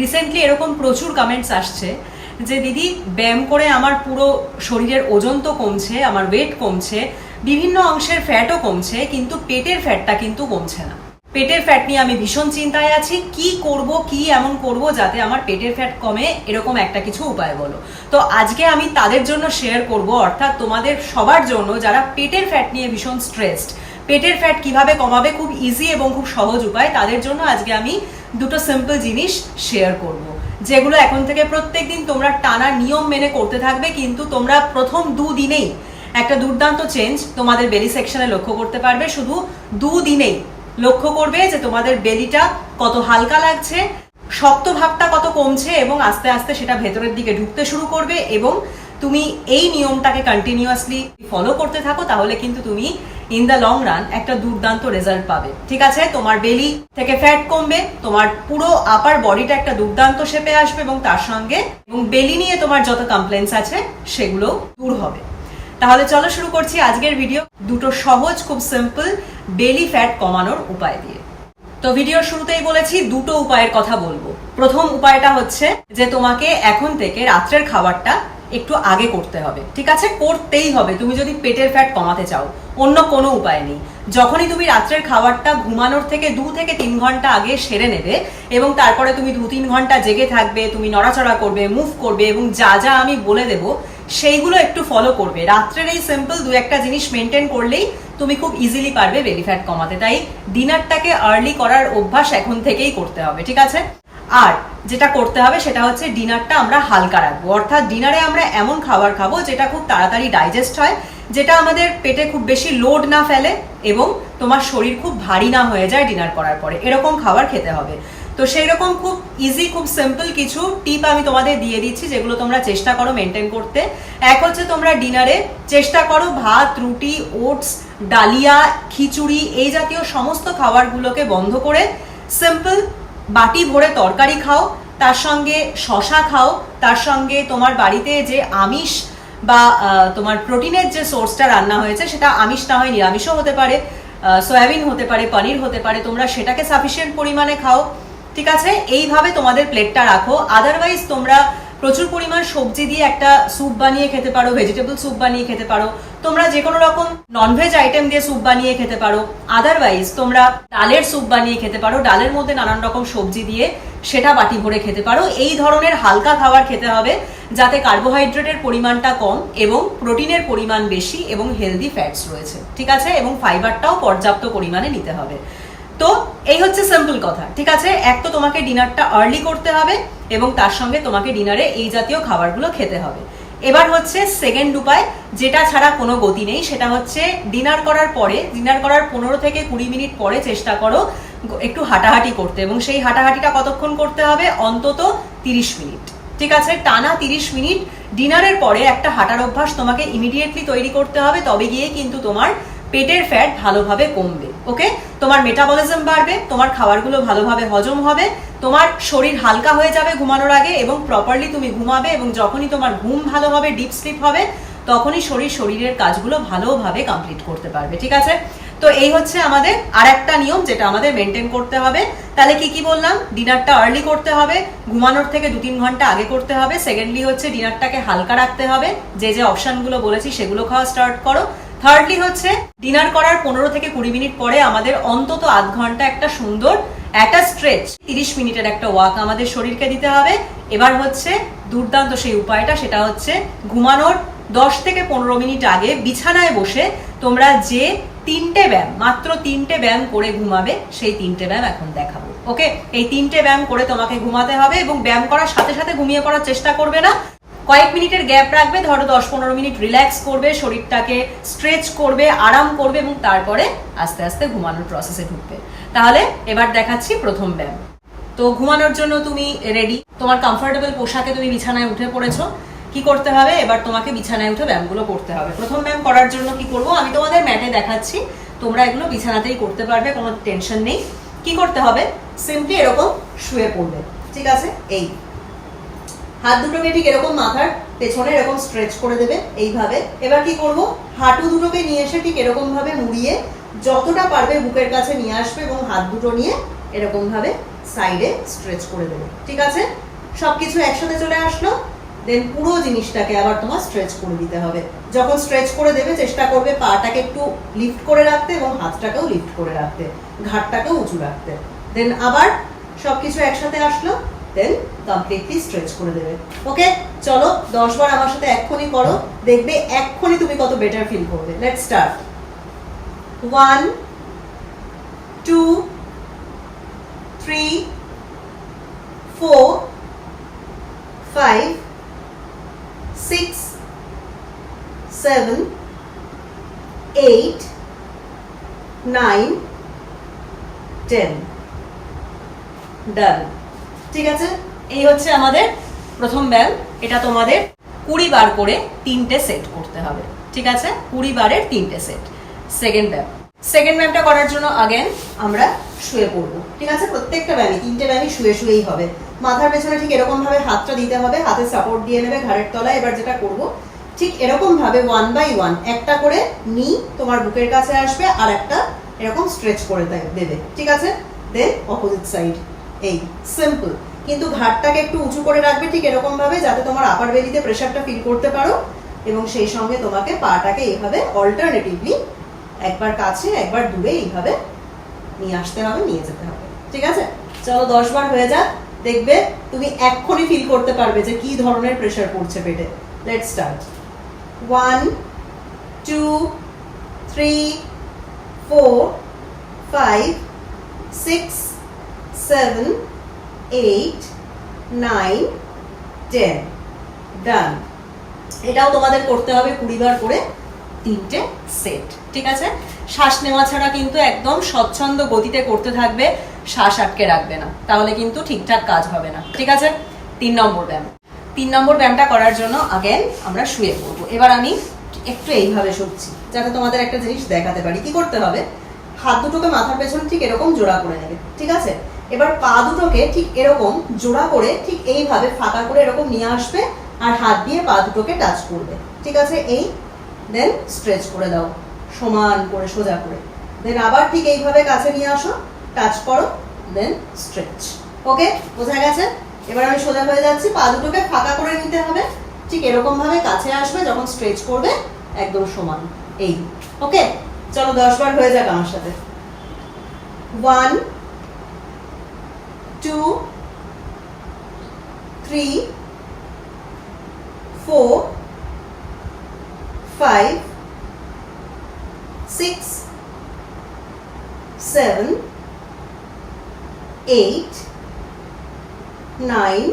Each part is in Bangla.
রিসেন্টলি এরকম প্রচুর কমেন্টস আসছে যে, দিদি, ব্যায়াম করে আমার পুরো শরীরের ওজন তো কমছে, আমার ওয়েট কমছে, বিভিন্ন অংশের ফ্যাটও কমছে, কিন্তু পেটের ফ্যাটটা কিন্তু কমছে না। পেটের ফ্যাট নিয়ে আমি ভীষণ চিন্তায় আছি, কি করব, কি এমন করব যাতে আমার পেটের ফ্যাট কমে? এরকম একটা কিছু উপায় বলো। তো আজকে আমি তাদের জন্য শেয়ার করব, অর্থাৎ তোমাদের সবার জন্য যারা পেটের ফ্যাট নিয়ে ভীষণ স্ট্রেসড পেটের ফ্যাট কীভাবে কমাবে খুব ইজি এবং খুব সহজ উপায়, তাদের জন্য আজকে আমি দুটো সিম্পল জিনিস শেয়ার করব। যেগুলো এখন থেকে প্রত্যেকদিন তোমরা টানা নিয়ম মেনে করতে থাকবে, কিন্তু তোমরা প্রথম দুদিনেই একটা দুর্দান্ত চেঞ্জ তোমাদের বেলি সেকশনে লক্ষ্য করতে পারবে। শুধু দুদিনেই লক্ষ্য করবে যে তোমাদের বেলিটা কত হালকা লাগছে, শক্ত ভাবটা কত কমছে এবং আস্তে আস্তে সেটা ভেতরের দিকে ঢুকতে শুরু করবে এবং তুমি এই নিয়মটাকে কন্টিনিউয়াসলি ফলো করতে থাকো, তাহলে কিন্তু তুমি ইন দ্য লং রান একটা দুর্দান্ত রেজাল্ট পাবে। ঠিক আছে? তোমার বেলি থেকে ফ্যাট কমবে, তোমার পুরো আপার বডিটা একটা দুর্দান্ত শেপে আসবে এবং তার সঙ্গে এবং বেলি নিয়ে তোমার যত কমপ্লেন্স আছে, সেগুলো দূর হবে। তাহলে চলো শুরু করছি আজকের ভিডিও দুটো সহজ, খুব সিম্পল বেলি ফ্যাট কমানোর উপায় দিয়ে। তো ভিডিওর শুরুতেই বলেছি, দুটো উপায়ের কথা বলব। প্রথম উপায়টা হচ্ছে যে তোমাকে এখন থেকে রাত্রের খাবারটা একটু আগে করতে হবে, ঠিক আছে? করতেই হবে। তুমি যদি পেটের ফ্যাট কমাতে চাও, অন্য কোনো উপায় নেই। যখনই তুমি রাত্রের খাবারটা ঘুমানোর থেকে দু থেকে তিন ঘণ্টা আগে সেরে নেবে এবং তারপরে তুমি দু তিন ঘণ্টা জেগে থাকবে, তুমি নড়াচড়া করবে মুভ করবে এবং যা যা আমি বলে দেবো, সেইগুলো একটু ফলো করবে। রাত্রের এই সিম্পল দু একটা জিনিস মেনটেন করলেই তুমি খুব ইজিলি পারবে বেলি ফ্যাট কমাতে। তাই ডিনারটাকে আর্লি করার অভ্যাস এখন থেকেই করতে হবে, ঠিক আছে? আর যেটা করতে হবে সেটা হচ্ছে ডিনারটা আমরা হালকা রাখব। অর্থাৎ ডিনারে আমরা এমন খাবার খাব যেটা খুব তাড়াতাড়ি ডাইজেস্ট হয়, যেটা আমাদের পেটে খুব বেশি লোড না ফেলে এবং তোমার শরীর খুব ভারী না হয়ে যায় ডিনার করার পরে। এরকম খাবার খেতে হবে। তো সেই রকম খুব ইজি খুব সিম্পল কিছু টিপ আমি তোমাদের দিয়ে দিচ্ছি যেগুলো তোমরা চেষ্টা করো মেনটেন করতে। এক হচ্ছে তোমরা ডিনারে চেষ্টা করো ভাত, রুটি, ওটস, ডালিয়া, খিচুড়ি এই জাতীয় সমস্ত খাবারগুলোকে বন্ধ করে সিম্পল বাটি ভরে তরকারি খাও, তার সঙ্গে শশা খাও, তার সঙ্গে তোমার বাড়িতে যে আমিষ বা তোমার প্রোটিনের যে সোর্সটা রান্না হয়েছে, সেটা আমিষ না হয় নিরামিষও হতে পারে সয়াবিন হতে পারে, পনির হতে পারে, তোমরা সেটাকে সাফিসিয়েন্ট পরিমাণে খাও, ঠিক আছে? এইভাবে তোমাদের প্লেটটা রাখো। আদারওয়াইজ তোমরা প্রচুর পরিমাণ সবজি দিয়ে একটা স্যুপ বানিয়ে খেতে পারো ভেজিটেবল স্যুপ বানিয়ে খেতে পারো। তোমরা যে কোনো রকম ননভেজ আইটেম দিয়ে স্যুপ বানিয়ে খেতে পারো। আদারওয়াইজ তোমরা ডালের স্যুপ বানিয়ে খেতে পারো। ডালের মধ্যে নানান রকম সবজি দিয়ে সেটা বাটি ভরে খেতে পারো। এই ধরনের হালকা খাবার খেতে হবে, যাতে কার্বোহাইড্রেটের পরিমাণটা কম এবং প্রোটিনের পরিমাণ বেশি এবং হেলদি ফ্যাটস রয়েছে, ঠিক আছে? এবং ফাইবারটাও পর্যাপ্ত পরিমাণে নিতে হবে। তো, এই হচ্ছে সিম্পল কথা, ঠিক আছে? এক তো তোমাকে ডিনারটা আর্লি করতে হবে এবং তার সঙ্গে তোমাকে ডিনারে এই জাতীয় খাবারগুলো খেতে হবে। এবার হচ্ছে সেকেন্ড উপায়, যেটা ছাড়া কোনো গতি নেই, সেটা হচ্ছে ডিনার করার পরে ডিনার করার পনেরো থেকে কুড়ি মিনিট পরে চেষ্টা করো একটু হাঁটাহাঁটি করতে এবং সেই হাঁটাহাঁটিটা কতক্ষণ করতে হবে? অন্তত তিরিশ মিনিট। ঠিক আছে? টানা তিরিশ মিনিট। ডিনারের পরে একটা হাঁটার অভ্যাস তোমাকে ইমিডিয়েটলি তৈরি করতে হবে, তবে গিয়ে কিন্তু তোমার পেটের ফ্যাট ভালোভাবে কমবে। ওকে তোমার মেটাবলিজম বাড়বে, তোমার খাবারগুলো ভালোভাবে হজম হবে তোমার শরীর হালকা হয়ে যাবে ঘুমানোর আগে এবং প্রপারলি তুমি ঘুমাবে এবং যখনই তোমার ঘুম ভালো হবে ডিপ স্লিপ হবে, তখনই শরীর শরীরের কাজগুলো ভালোভাবে কমপ্লিট করতে পারবে, ঠিক আছে? তো এই হচ্ছে আমাদের আর একটা নিয়ম যেটা আমাদের মেনটেন করতে হবে। তাহলে কি কি বললাম? ডিনারটা আর্লি করতে হবে, ঘুমানোর থেকে দু তিন ঘণ্টা আগে করতে হবে সেকেন্ডলি হচ্ছে ডিনারটাকে হালকা রাখতে হবে, যে যে অপশনগুলো বলেছি সেগুলো খাওয়া স্টার্ট করো। থার্ডলি হচ্ছে, ডিনার করার পনেরো থেকে কুড়ি মিনিট পরে আমাদের অন্তত আধ ঘণ্টা একটা সুন্দর একটা স্ট্রেচ তিরিশ মিনিটের একটা ওয়াক আমাদের শরীরকে দিতে হবে। এবার হচ্ছে দুর্দান্ত সেই উপায়টা, সেটা হচ্ছে ঘুমানোর দশ থেকে পনেরো মিনিট আগে বিছানায় বসে তোমরা যে তিনটে ব্যায়াম, মাত্র তিনটে ব্যায়াম করে ঘুমাবে, সেই তিনটে ব্যায়াম এখন দেখাবো। ওকে এই তিনটে ব্যায়াম করে তোমাকে ঘুমাতে হবে এবং ব্যায়াম করার সাথে সাথে ঘুমিয়ে পড়ার চেষ্টা করবে না। কয়েক মিনিটের গ্যাপ রাখবে, ধরো দশ পনেরো মিনিট রিল্যাক্স করবে, শরীরটাকে স্ট্রেচ করবে, আরাম করবে এবং তারপরে আস্তে আস্তে ঘুমানোর প্রসেসে ঢুকবে। তাহলে এবার দেখাচ্ছি প্রথম ব্যায়াম। তো ঘুমানোর জন্য তুমি রেডি তোমার কমফোর্টেবল পোশাকে তুমি বিছানায় উঠে পড়েছো। কি করতে হবে? এবার তোমাকে বিছানায় উঠে ব্যায়ামগুলো করতে হবে। প্রথম ব্যায়াম করার জন্য কি করব? আমি তোমাদের ম্যাটে দেখাচ্ছি। তোমরা এগুলো বিছানাতেই করতে পারবে, কোনো টেনশন নেই। কি করতে হবে? সিম্পলি এরকম শুয়ে পড়বে। ঠিক আছে? এই। হাত দুটোকে ঠিক এরকম মাথার পেছনে এরকম স্ট্রেচ করে দেবে, এইভাবে। এবার কি করব? হাঁটু দুটোকে নিয়ে এসে ঠিক এরকম ভাবে মুড়িয়ে যতটা পারবে বুকের কাছে নিয়ে আসবে এবং হাত দুটো নিয়ে এরকম ভাবে সাইডে স্ট্রেচ করে দেবে। ঠিক আছে? সবকিছু একসাথে চলে আসলো দেন পুরো জিনিসটাকে আবার তোমার স্ট্রেচ করে দিতে হবে। যখন স্ট্রেচ করে দেবে, চেষ্টা করবে পাটাকে একটু লিফট করে রাখতে এবং হাতটাকেও লিফট করে রাখতে ঘাটটাকেও উঁচু রাখতে। দেন আবার সবকিছু একসাথে আসলো দেন কমপ্লিটলি স্ট্রেচ করে দেবে। ওকে চলো, দশ বার আমার সাথে এক্ষুনি করো, দেখবে এক্ষুনি তুমি কত বেটার ফিল করবে। Let's start one two three four five six seven eight nine ten done ঠিক আছে? এই হচ্ছে আমাদের প্রথম ব্যায়াম এটা তোমাদের কুড়ি বার করে তিনটে সেট করতে হবে। ঠিক আছে? কুড়ি বারের তিনটে সেট সেকেন্ড ব্যায়াম সেকেন্ড ব্যায়ামটা করার জন্য আগেন আমরা শুয়ে পড়ব। ঠিক আছে? প্রত্যেকটা ব্যায়ামই তিনটে ব্যায়ামই শুয়ে শুয়েই হবে। মাথার পেছনে ঠিক এরকম ভাবে হাতটা দিতে হবে, হাতে সাপোর্ট দিয়ে নেবে ঘাড়ের তলায়। এবার যেটা করব, ঠিক এরকম ভাবে ওয়ান বাই ওয়ান একটা করে নি তোমার বুকের কাছে আসবে আর একটা এরকম স্ট্রেচ করে দেবে। ঠিক আছে? দেন অপোজিট সাইড এই সিম্পল কিন্তু ঘাটটাকে একটু উঁচু করে রাখবে ঠিক এরকম ভাবে যাতে তোমার আপার বেলিতে প্রেশারটা ফিল করতে পারো এবং সেই সঙ্গে তোমাকে পাটাকে এইভাবে অল্টারনেটিভলি একবার কাছে, একবার দূরে এইভাবে নিয়ে আসতে হবে, নিয়ে যেতে হবে। ঠিক আছে? চলো দশ বার হয়ে যাক। দেখবে তুমি এক্ষুনি ফিল করতে পারবে যে কি ধরনের প্রেশার পড়ছে পেটে। Let start one two three four five six seven eight nine ten done এটাও তোমাদের করতে হবে কুড়ি বার করে। তিনটে সেট ঠিক আছে? শ্বাস নেওয়া ছাড়া কিন্তু একদম স্বচ্ছন্দ গতিতে করতে থাকবে, শ্বাস আটকে রাখবে না। তাহলে কিন্তু ঠিকঠাক কাজ হবে না, ঠিক আছে? তিন নম্বর ব্যায়াম। তিন নম্বর ব্যায়ামটা করার জন্য আগে আমরা শুয়ে পড়ব। এবার আমি একটু এইভাবে শুচ্ছি, যাতে তোমাদের একটা জিনিস দেখাতে পারি। কি করতে হবে? হাত দুটোকে মাথার পেছনে ঠিক এরকম জোড়া করে নেবে, ঠিক আছে? এবার পা দুটোকে ঠিক এরকম জোড়া করে ঠিক এইভাবে ফাঁকা করে এরকম নিয়ে আসবে আর হাত দিয়ে পা দুটোকে টাচ করবে, ঠিক আছে? এই দেন স্ট্রেচ করে দাও। সমান করে, সোজা করে। দেন আবার ঠিক এইভাবে কাছে নিয়ে আসো। টাচ করো। দেন স্ট্রেচ ওকে বোঝা গেছে? এবার আমি সোজা হয়ে যাচ্ছি। পা দুটোকে ফাঁকা করে নিতে হবে। ঠিক এরকম ভাবে কাছে আসবে, যখন স্ট্রেচ করবে, একদম সমান। এই। ওকে চলো, দশ বার হয়ে যাক আমার সাথে। One two three four five six seven eight nine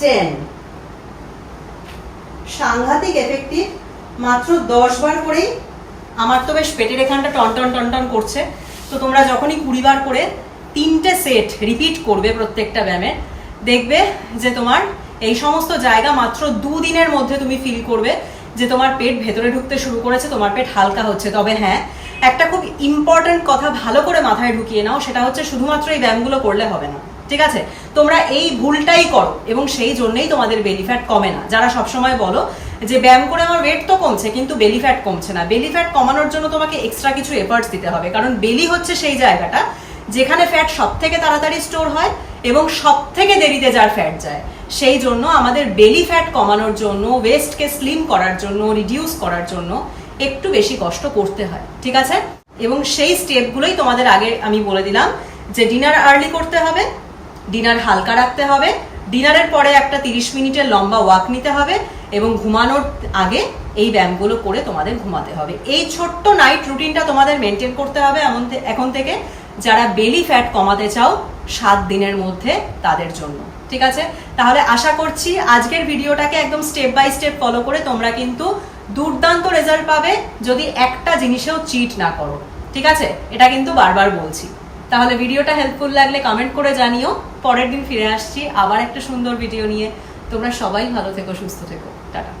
ten সাংঘাতিক এফেক্টিভ মাত্র দশ বার করেই আমার তো বেশ পেটের এখানটা টনটন টনটন করছে। তো তোমরা যখনই কুড়ি বার করে তিনটে সেট রিপিট করবে প্রত্যেকটা ব্যায়ামে, দেখবে যে তোমার এই সমস্ত জায়গা মাত্র দুদিনের মধ্যে তুমি ফিল করবে। যে তোমার পেট ভেতরে ঢুকতে শুরু করেছে, তোমার পেট হালকা হচ্ছে। তবে হ্যাঁ একটা খুব ইম্পর্ট্যান্ট কথা ভালো করে মাথায় ঢুকিয়ে নাও, সেটা হচ্ছে শুধুমাত্র এই ব্যায়ামগুলো করলে হবে না। ঠিক আছে? তোমরা এই ভুলটাই করো এবং সেই জন্যই তোমাদের বেলি ফ্যাট কমে না। যারা সবসময় বলো যে, ব্যায়াম করে আমার ওয়েট তো কমছে, কিন্তু বেলি ফ্যাট কমছে না। বেলি ফ্যাট কমানোর জন্য তোমাকে এক্সট্রা কিছু এফার্টস দিতে হবে। কারণ বেলি হচ্ছে সেই জায়গাটা যেখানে ফ্যাট সব থেকে তাড়াতাড়ি স্টোর হয় এবং সব থেকে দেরিতে যার ফ্যাট যায়। সেই জন্য আমাদের বেলি ফ্যাট কমানোর জন্য ওয়েস্টকে স্লিম করার জন্য রিডিউস করার জন্য একটু বেশি কষ্ট করতে হয়, ঠিক আছে? এবং সেই স্টেপগুলোই তোমাদের আগে আমি বলে দিলাম যে ডিনার আর্লি করতে হবে ডিনার হালকা রাখতে হবে ডিনারের পরে একটা তিরিশ মিনিটের লম্বা ওয়াক নিতে হবে এবং ঘুমানোর আগে এই ব্যায়ামগুলো করে তোমাদের ঘুমাতে হবে। এই ছোট্ট নাইট রুটিনটা তোমাদের মেনটেন করতে হবে এমন এখন থেকে, যারা বেলি ফ্যাট কমাতে চাও, সাত দিনের মধ্যে তাদের জন্য। ঠিক আছে? তাহলে আশা করছি আজকের ভিডিওটাকে একদম স্টেপ বাই স্টেপ ফলো করে তোমরা কিন্তু দুর্দান্ত রেজাল্ট পাবে যদি একটা জিনিসেও চিট না করো। ঠিক আছে? এটা কিন্তু বারবার বলছি। তাহলে ভিডিওটা হেল্পফুল লাগলে কমেন্ট করে জানিও। পরের দিন ফিরে আসছি। আবার একটা সুন্দর ভিডিও নিয়ে। তোমরা সবাই ভালো থেকো, সুস্থ থেকো। টাটা।